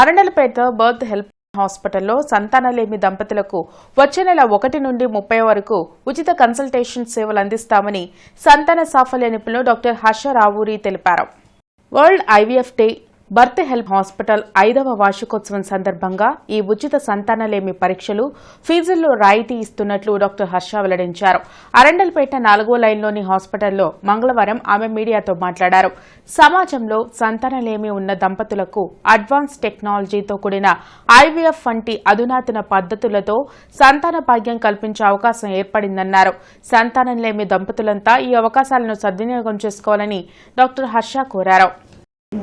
Arundelpet birth help హాస్పిటల్లో సంతానలేమి దంపతులకు వచ్చే నెల ఒకటి నుండి ముప్పై వరకు ఉచిత కన్సల్టేషన్ సేవలు అందిస్తామని సంతాన సాఫల్య నిపుణులు డాక్టర్ హర్ష రావూరి తెలిపారు. World IVF day Birth Help Hospital ఐదవ వార్షికోత్సవం సందర్భంగా ఈ ఉచిత సంతానలేమి పరీక్షలు ఫీజుల్లో రాయితీ ఇస్తున్నట్లు డాక్టర్ హర్ష వెల్లడించారు. అరండల్పేట నాలుగో లైన్లోని హాస్పిటల్లో మంగళవారం ఆమె మీడియాతో మాట్లాడారు. సమాజంలో సంతానలేమి ఉన్న దంపతులకు అడ్వాన్స్ టెక్నాలజీతో కూడిన ఐవీఎఫ్ వంటి అధునాతన పద్ధతులతో సంతాన భాగ్యం కల్పించే అవకాశం ఏర్పడిందన్నారు. సంతానం లేమి దంపతులంతా ఈ అవకాశాలను సద్వినియోగం చేసుకోవాలని డాక్టర్ హర్ష కోరారు.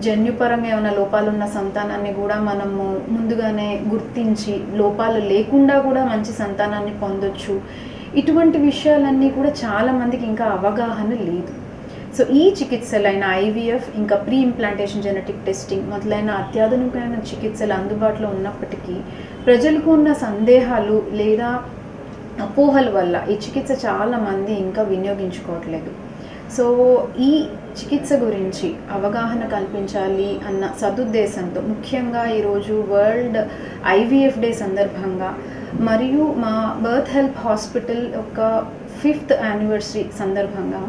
జన్యుపరంగా ఏమైనా లోపాలు ఉన్న సంతానాన్ని కూడా మనము ముందుగానే గుర్తించి లోపాలు లేకుండా కూడా మంచి సంతానాన్ని పొందొచ్చు. ఇటువంటి విషయాలన్నీ కూడా చాలా మందికి ఇంకా అవగాహన లేదు. సో ఈ చికిత్సలైన ఐవీఎఫ్ ఇంకా ప్రీ ఇంప్లాంటేషన్ జెనెటిక్ టెస్టింగ్ మొదలైన అత్యాధునికమైన చికిత్సలు అందుబాటులో ఉన్నప్పటికీ ప్రజలకు ఉన్న సందేహాలు లేదా అపోహల వల్ల ఈ చికిత్స చాలామంది ఇంకా వినియోగించుకోవట్లేదు. సో ఈ చికిత్స గురించి అవగాహన కల్పించాలి అన్న సదుద్దేశంతో ముఖ్యంగా ఈరోజు వరల్డ్ ఐవీఎఫ్ డే సందర్భంగా మరియు మా బర్త్ హెల్ప్ హాస్పిటల్ యొక్క ఫిఫ్త్ యానివర్సరీ సందర్భంగా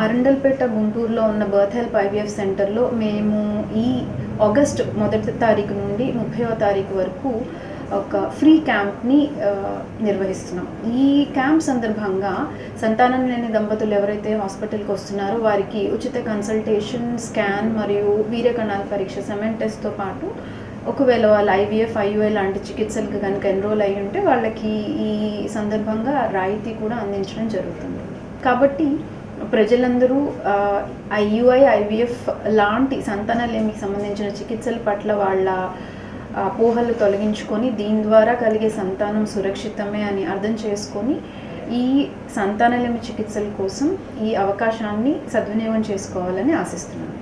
అరండల్పేట గుంటూరులో ఉన్న బర్త్ హెల్ప్ ఐవీఎఫ్ సెంటర్లో మేము ఈ ఆగస్ట్ మొదటి తారీఖు నుండి ముప్పైవ తారీఖు వరకు ఒక ఫ్రీ క్యాంప్ని నిర్వహిస్తున్నాం. ఈ క్యాంప్ సందర్భంగా సంతానం లేని దంపతులు ఎవరైతే హాస్పిటల్కి వస్తున్నారో వారికి ఉచిత కన్సల్టేషన్ స్కాన్ మరియు వీర్యకణాల పరీక్ష సెమెన్ టెస్ట్తో పాటు ఒకవేళ వాళ్ళు ఐవీఎఫ్ ఐయుఏ లాంటి చికిత్సలకు కనుక ఎన్రోల్ అయి ఉంటే వాళ్ళకి ఈ సందర్భంగా రాయితీ కూడా అందించడం జరుగుతుంది. కాబట్టి ప్రజలందరూ ఐయుఐ ఐవీఎఫ్ లాంటి సంతానలేమికి సంబంధించిన చికిత్సల పట్ల వాళ్ళ అపోహలు తొలగించుకొని దీని ద్వారా కలిగే సంతానం సురక్షితమే అని అర్థం చేసుకొని ఈ సంతానలేమి చికిత్సల కోసం ఈ అవకాశాన్ని సద్వినియోగం చేసుకోవాలని ఆశిస్తున్నాను.